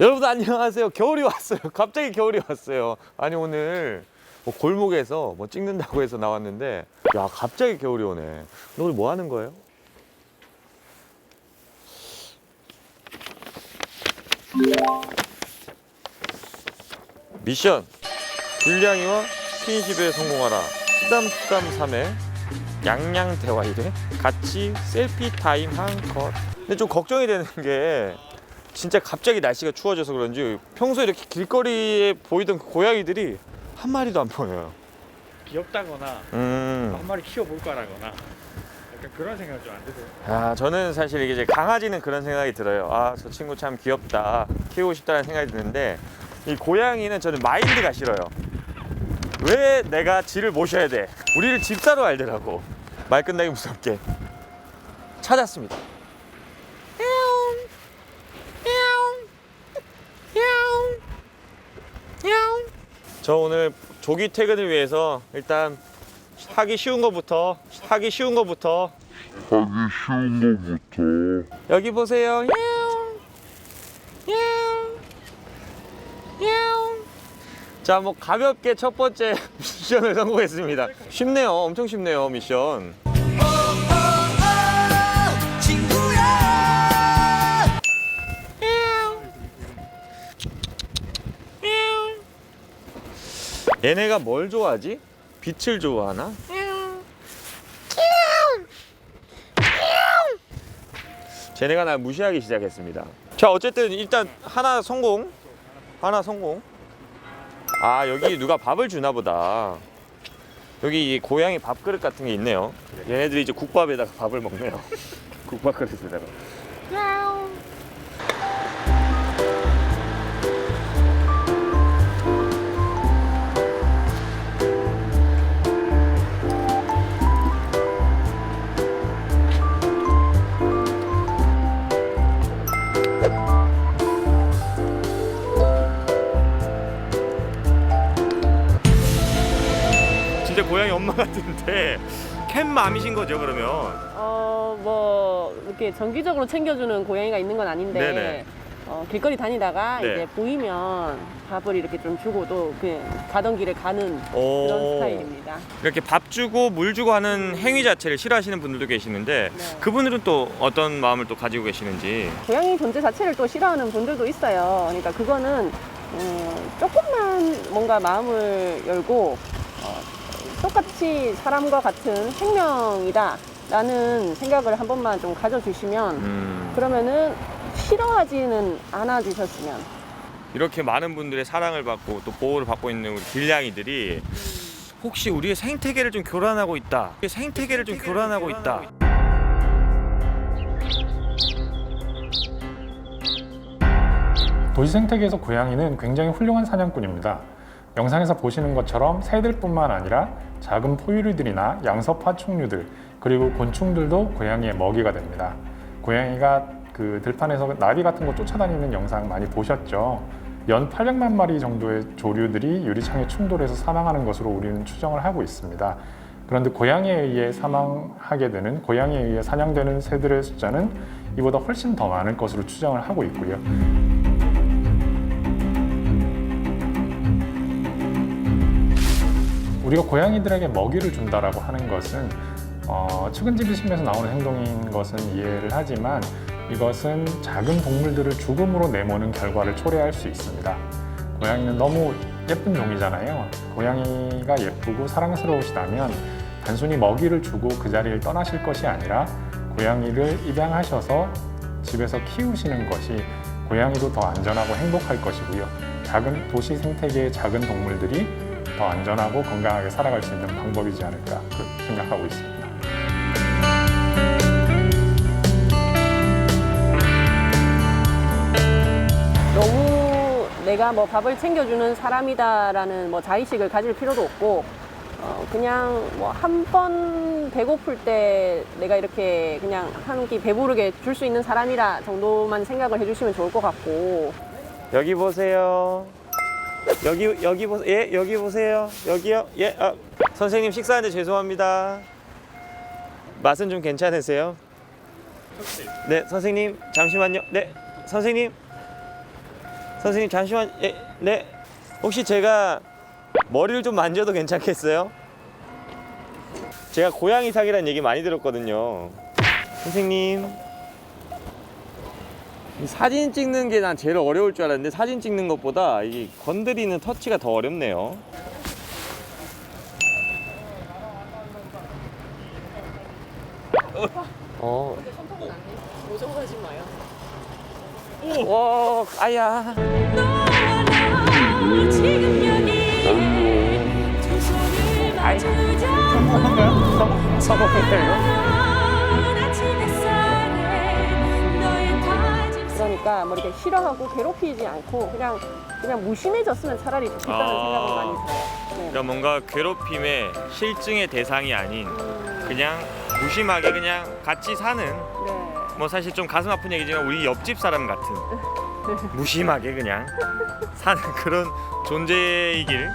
여러분 안녕하세요. 겨울이 왔어요. 갑자기 겨울이 왔어요. 아니 오늘 뭐 골목에서 뭐 찍는다고 해서 나왔는데 야 갑자기 겨울이 오네. 너 오늘 뭐 하는 거예요? 미션 불량이와 스킨십에 성공하라 수담수담 3회 양양 대화 1회 같이 셀피 타임 한컷 근데 좀 걱정이 되는 게 진짜 갑자기 날씨가 추워져서 그런지 평소에 이렇게 길거리에 보이던 그 고양이들이 한 마리도 안 보여요. 귀엽다거나 음. 한 마리 키워볼 거라거나 약간 그런 생각 좀 안 드세요? 아 저는 사실 이게 이제 강아지는 그런 생각이 들어요. 아 저 친구 참 귀엽다. 키우고 싶다는 생각이 드는데 이 고양이는 저는 마인드가 싫어요. 왜 내가 지를 모셔야 돼? 우리를 집사로 알더라고. 말 끝나기 무섭게. 찾았습니다 저 오늘 조기 퇴근을 위해서 일단 하기 쉬운 거부터 하기 쉬운 거부터 하기 쉬운 거부터 여기 보세요. 야옹. 야옹. 야옹. 자, 뭐 가볍게 첫 번째 미션을 성공했습니다. 쉽네요. 엄청 쉽네요, 미션. 얘네가 뭘 좋아하지? 빛을 좋아하나? 쟤네가 날 무시하기 시작했습니다. 자, 어쨌든 일단 하나 성공. 하나 성공. 아, 여기 누가 밥을 주나 보다. 여기 이 고양이 밥그릇 같은 게 있네요. 얘네들이 이제 국밥에다가 밥을 먹네요. 국밥 그릇에다가. 진짜 고양이 엄마 같은데 캣맘이신 거죠, 그러면? 어, 뭐 이렇게 정기적으로 챙겨주는 고양이가 있는 건 아닌데. 어, 길거리 다니다가 네. 이제 보이면 밥을 이렇게 좀 주고 또 그냥 가던 길에 가는 오. 그런 스타일입니다. 이렇게 밥 주고 물 주고 하는 행위 자체를 싫어하시는 분들도 계시는데 네. 그분들은 또 어떤 마음을 또 가지고 계시는지 고양이 존재 자체를 또 싫어하는 분들도 있어요. 그러니까 그거는 음, 조금만 뭔가 마음을 열고 어, 똑같이 사람과 같은 생명이다 라는 생각을 한 번만 좀 가져주시면 음, 그러면은 싫어하지는 않아 주셨으면 이렇게 많은 분들의 사랑을 받고 또 보호를 받고 있는 우리 길냥이들이 혹시 우리의 생태계를 좀 교란하고 있다. 생태계를 좀 교란하고 있다. 도시 생태계에서 고양이는 굉장히 훌륭한 사냥꾼입니다. 영상에서 보시는 것처럼 새들뿐만 아니라 작은 포유류들이나 양서 파충류들 그리고 곤충들도 고양이의 먹이가 됩니다. 고양이가 그 들판에서 나비 같은 거 쫓아다니는 영상 많이 보셨죠? 연 800만 마리 정도의 조류들이 유리창에 충돌해서 사망하는 것으로 우리는 추정을 하고 있습니다. 그런데 고양이에 의해 사망하게 되는 고양이에 의해 사냥되는 새들의 숫자는 이보다 훨씬 더 많을 것으로 추정을 하고 있고요. 우리가 고양이들에게 먹이를 준다라고 하는 것은 어, 측은지비심에서 나오는 행동인 것은 이해를 하지만 이것은 작은 동물들을 죽음으로 내모는 결과를 초래할 수 있습니다. 고양이는 너무 예쁜 종이잖아요. 고양이가 예쁘고 사랑스러우시다면 단순히 먹이를 주고 그 자리를 떠나실 것이 아니라 고양이를 입양하셔서 집에서 키우시는 것이 고양이도 더 안전하고 행복할 것이고요. 작은 도시 생태계의 작은 동물들이 더 안전하고 건강하게 살아갈 수 있는 방법이지 않을까 생각하고 있습니다. 너무 내가 뭐 밥을 챙겨주는 사람이다라는 뭐 자의식을 가질 필요도 없고 어, 그냥 뭐 한 번 배고플 때 내가 이렇게 그냥 한 끼 배부르게 줄 수 있는 사람이라 정도만 생각을 해주시면 좋을 것 같고 여기 보세요. 여기 여기 보세요. 예, 여기 보세요. 여기요. 예. 아, 선생님 식사하는데 죄송합니다. 맛은 좀 괜찮으세요? 네, 선생님 잠시만요. 네, 선생님 선생님 잠시만 예, 네 혹시 제가 머리를 좀 만져도 괜찮겠어요? 제가 고양이 사기라는 얘기 많이 들었거든요 선생님 이 사진 찍는 게 난 제일 어려울 줄 알았는데 사진 찍는 것보다 이 건드리는 터치가 더 어렵네요 어. 모정하지 마요. 와, 아야. 지금 여기 두 손을 맞잡자 성공했다 아 뭐 이렇게 싫어하고 괴롭히지 않고 그냥 그냥 무심해졌으면 차라리 좋겠다는 아. 생각을 많이 들어요. 네. 그러니까 뭔가 괴롭힘의 실증의 대상이 아닌 음, 그냥 무심하게 그냥 같이 사는 네. 뭐 사실 좀 가슴 아픈 얘기지만 우리 옆집 사람 같은 무심하게 그냥 사는 그런 존재이길